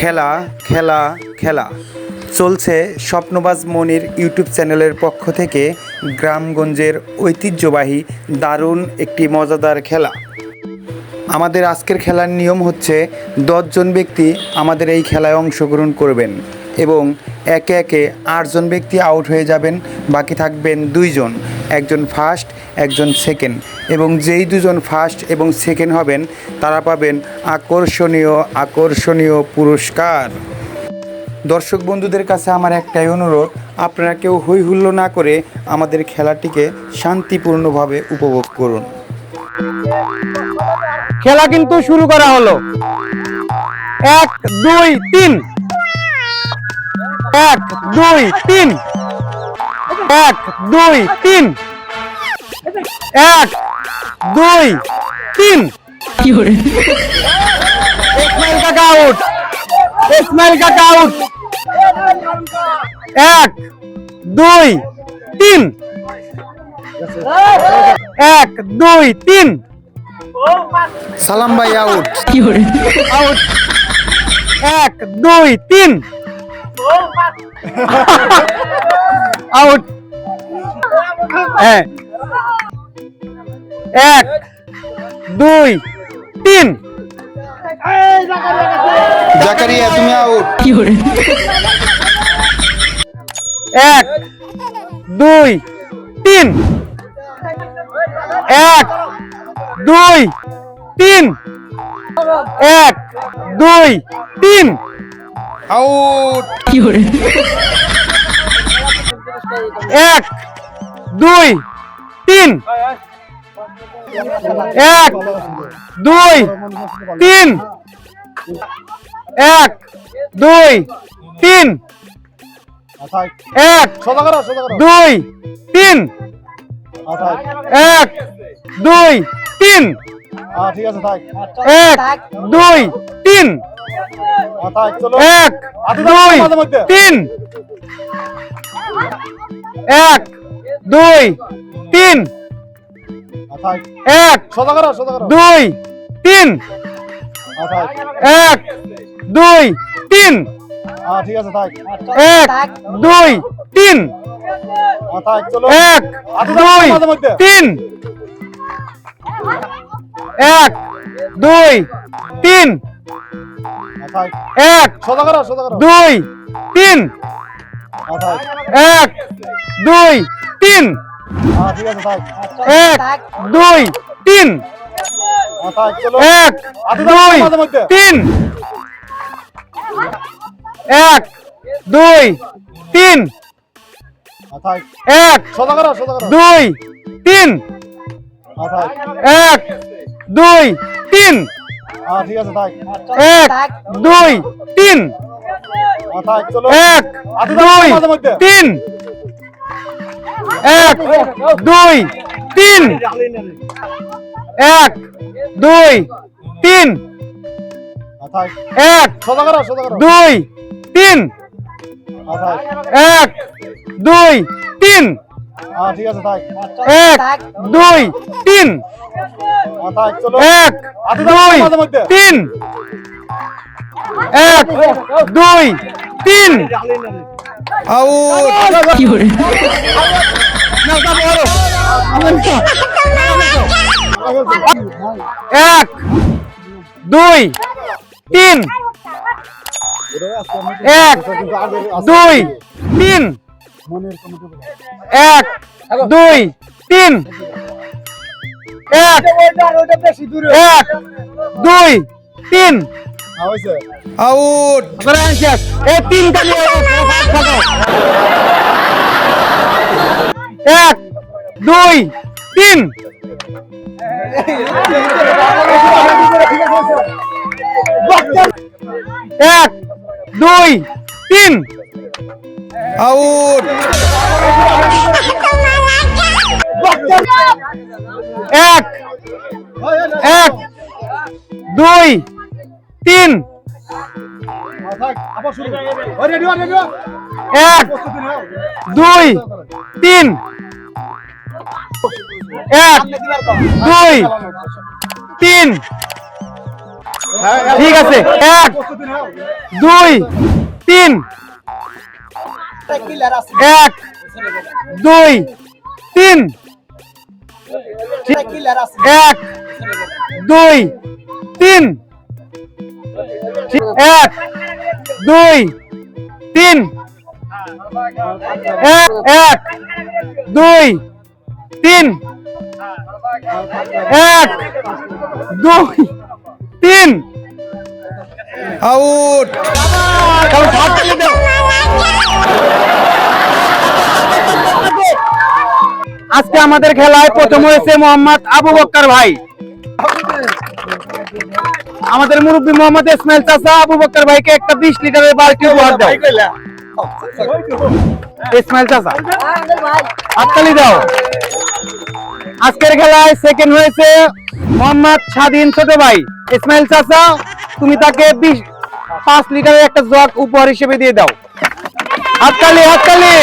খেলা খেলা খেলা। চলছে স্বপ্নবাজ মনির ইউটিউব চ্যানেলের পক্ষ থেকে গ্রামগঞ্জের ঐতিহ্যবাহী দারুণ একটি মজাদার খেলা। আমাদের আজকের খেলার নিয়ম হচ্ছে দশজন ব্যক্তি আমাদের এই খেলায় অংশগ্রহণ করবেন এবং একে একে আটজন ব্যক্তি আউট হয়ে যাবেন, বাকি থাকবেন দুইজন। একজন ফার্স্ট একজন সেকেন্ড এবং যেই দুজন ফার্স্ট এবং সেকেন্ড হবেন, তারা পাবেন আকর্ষণীয় আকর্ষণীয় পুরস্কার। দর্শক বন্ধুদের কাছে আমার একটাই অনুরোধ, আপনারা কেউ হই হুল্লো না করে আমাদের খেলাটিকে শান্তিপূর্ণভাবে উপভোগ করুন। খেলা কিন্তু শুরু করা হলো। এক, দুই, তিন। এক, দুই, তিন। এক দুই তিন। এক দুই তিন। ইসমাইল কাকা আউট ইসমাইল কাকা আউট এক দুই তিন। এক দুই তিন। সালাম ভাই আউট আউট এক দুই তিন। আউট হ্যাঁ। এক দুই তিন। জাকারিয়া তুমি আউট এক দুই তিন। এক দুই তিন। এক দুই তিন। আউট এক দুই, তিন। এক, দুই, তিন। এক, দুই, তিন। এক, দুই, তিন। এক, দুই, তিন। এক, দুই, তিন। এক, দুই, তিন। এক দুই, তিন। এক। দুই, তিন। এক, দুই, তিন। এক, দুই, তিন। এক, দুই। তিন। এক, দুই, তিন। এক, দুই, তিন। এক, দুই তিন। এক, দুই, তিন। এক, দুই। তিন। এক, দুই, তিন। এক, দুই, তিন। এক, দুই, তিন। এক, দুই, তিন। এক, দুই, তিন। এক দুই তিন। এক দুই তিন। এক সোজা করো সোজা করো দুই তিন। এক দুই তিন। ঠিক আছে থাক এক দুই তিন। এক দুই তিন। এক দুই তিন। আউট। এক দুই তিন। এক দুই তিন এক দুই তিন এক এক দুই তিন আউট। এ তিন কালি এক দুই তিন। এক দুই তিন। আউট। এক এক দুই তিন। থাক আবার শুরু। রেডি রেডি এক, দুই, তিন। এক, দুই, তিন। ঠিক আছে। এক, দুই, তিন। এক, দুই, তিন। এক, দুই, তিন। এক, দুই, তিন। এক দুই তিন। এক দুই তিন। আউট। আজকে আমাদের খেলায় প্রথম হয়েছে মোহাম্মদ আবু বক্কর ভাই। আমাদের মুরব্বী মোহাম্মদ ইসমাইল চাচা আবু বক্কর ভাইকে একটা বিশ লিটারের বালতি উপহার দাও। হাততালি দাও। আজকের খেলায় সেকেন্ড হয়েছে মোহাম্মদ স্বাধীন ছোট ভাই। ইসমাইল চাচা তুমি তাকে বিশ, পাঁচ লিটারের একটা জগ উপহার হিসেবে দিয়ে দাও। হাততালি হাততালি।